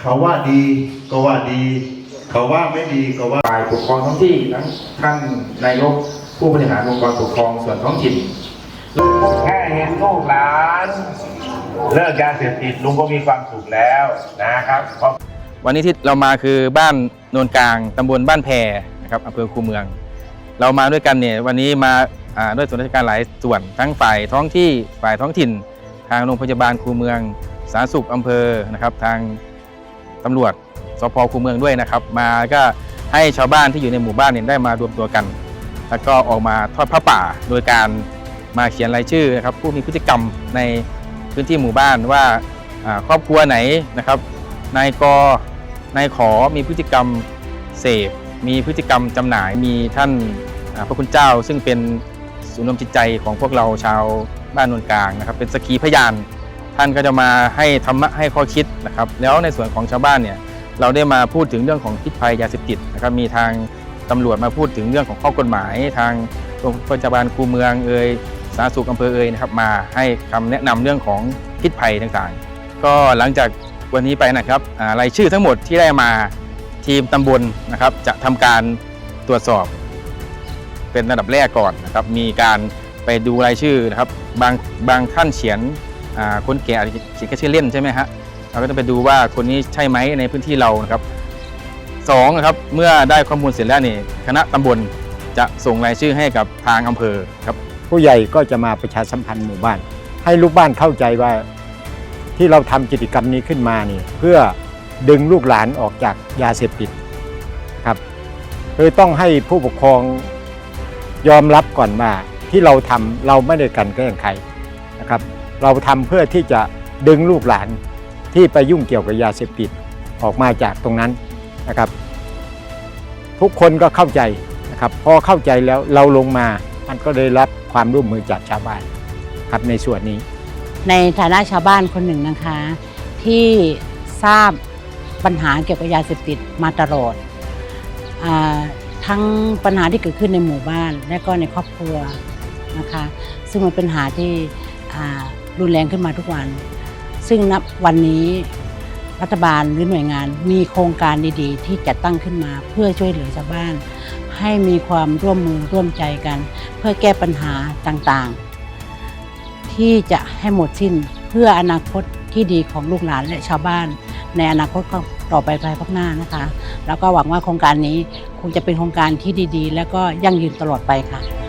เขาว่าดีก็ว่าดี เขาว่าไม่ดีก็ว่าฝ่ายปกครองท้องที่ทั้งท่านนายกผู้บริหารองค์กรปกครองส่วนท้องถิ่นแค่เห็นลูกหลาน เลิกยาเสพติดลุงก็มีความสุขแล้วนะครับเพราะวันนี้ที่เรามาคือบ้านโนนกลางตำบลบ้านแพนะครับอำเภอคูเมือง เรามาด้วยกันเนี่ยวันนี้มาอ่าด้วยส่วนราชการหลายส่วนทั้งฝ่ายท้องที่ฝ่ายท้องถิ่น ทางโรงพยาบาลคูเมืองสาธารณสุขอำเภอนะครับทาง ตำรวจสพคูเมืองด้วยนะครับ มาก็ให้ชาวบ้านที่อยู่ในหมู่บ้านเนี่ยได้มารวมตัวกัน แล้วก็ออกมาทอดผ้าป่า โดยการมาเขียนรายชื่อนะครับผู้มีพฤติกรรมในพื้นที่หมู่บ้านว่าครอบครัวไหนนะครับนายกนายขอมีพฤติกรรมเสพมีพฤติกรรมจำหน่ายมีท่านพระคุณเจ้า ซึ่งเป็นศูนย์รวมจิตใจของพวกเราชาวบ้านนนกลางนะครับ เป็นสกีพยาน ท่านก็จะมาให้ธรรมะให้ข้อคิดนะครับ แล้วในส่วนของชาวบ้านเนี่ยเราได้มาพูดถึงเรื่องของพิษภัยยาเสพติดนะครับมีทางตำรวจมาพูดถึงเรื่องของข้อกฎหมาย ทางโรงพยาบาลคูเมืองเอ่ยสาธารณสุขอำเภอเอ่ยนะครับมาให้คำแนะนำเรื่องของพิษภัยต่างๆ ก็หลังจากวันนี้ไปนะครับรายชื่อทั้งหมดที่ได้มาทีมตำบลนะครับ จะทำการตรวจสอบ เป็นระดับแรกก่อนนะครับ มีการไปดูรายชื่อนะครับบางบางท่านเขียน คนแก่อาจจะเขียนแค่ชื่อเล่นใช่ไหมฮะเราก็จะไปดูว่าคนนี้ใช่ไหมในพื้นที่เรานะครับสองนะครับเมื่อได้ข้อมูลเสร็จแล้วนี่คณะตำบลจะส่งรายชื่อให้กับทางอำเภอครับ ผู้ใหญ่ก็จะมาประชาสัมพันธ์หมู่บ้าน ให้ลูกบ้านเข้าใจว่าที่เราทำกิจกรรมนี้ขึ้นมานี่เพื่อดึงลูกหลานออกจากยาเสพติดครับคือต้องให้ผู้ปกครองยอมรับก่อนว่าที่เราทำเราไม่ได้กันแกล้งใครนะครับ เราทำเพื่อที่จะดึงลูกหลานที่ไปยุ่งเกี่ยวกับยาเสพติดออกมาจากตรงนั้นนะครับ ทุกคนก็เข้าใจนะครับ พอเข้าใจแล้วเราลงมามันก็ได้รับความร่วมมือจากชาวบ้านครับในส่วนนี้ ในฐานะชาวบ้านคนหนึ่งนะคะ ที่ทราบปัญหาเกี่ยวกับยาเสพติดมาตลอดอทั้งปัญหาที่เกิดขึ้นในหมู่บ้านและก็ในครอบครัวนะคะ ซึ่งมันเป็นปัญหาที่ รุนแรงขึ้นมาทุกวัน ซึ่งนับวันนี้รัฐบาลหรือหน่วยงานมีโครงการดีๆ ที่จัดตั้งขึ้นมาเพื่อช่วยเหลือชาวบ้าน ให้มีความร่วมมือร่วมใจกัน เพื่อแก้ปัญหาต่างๆ ที่จะให้หมดสิ้นเพื่ออนาคตที่ดีของลูกหลานและชาวบ้าน ในอนาคตต่อไปภายภาคหน้านะคะ แล้วก็หวังว่าโครงการนี้คงจะเป็นโครงการที่ดีๆ แล้วก็ยั่งยืนตลอดไปค่ะ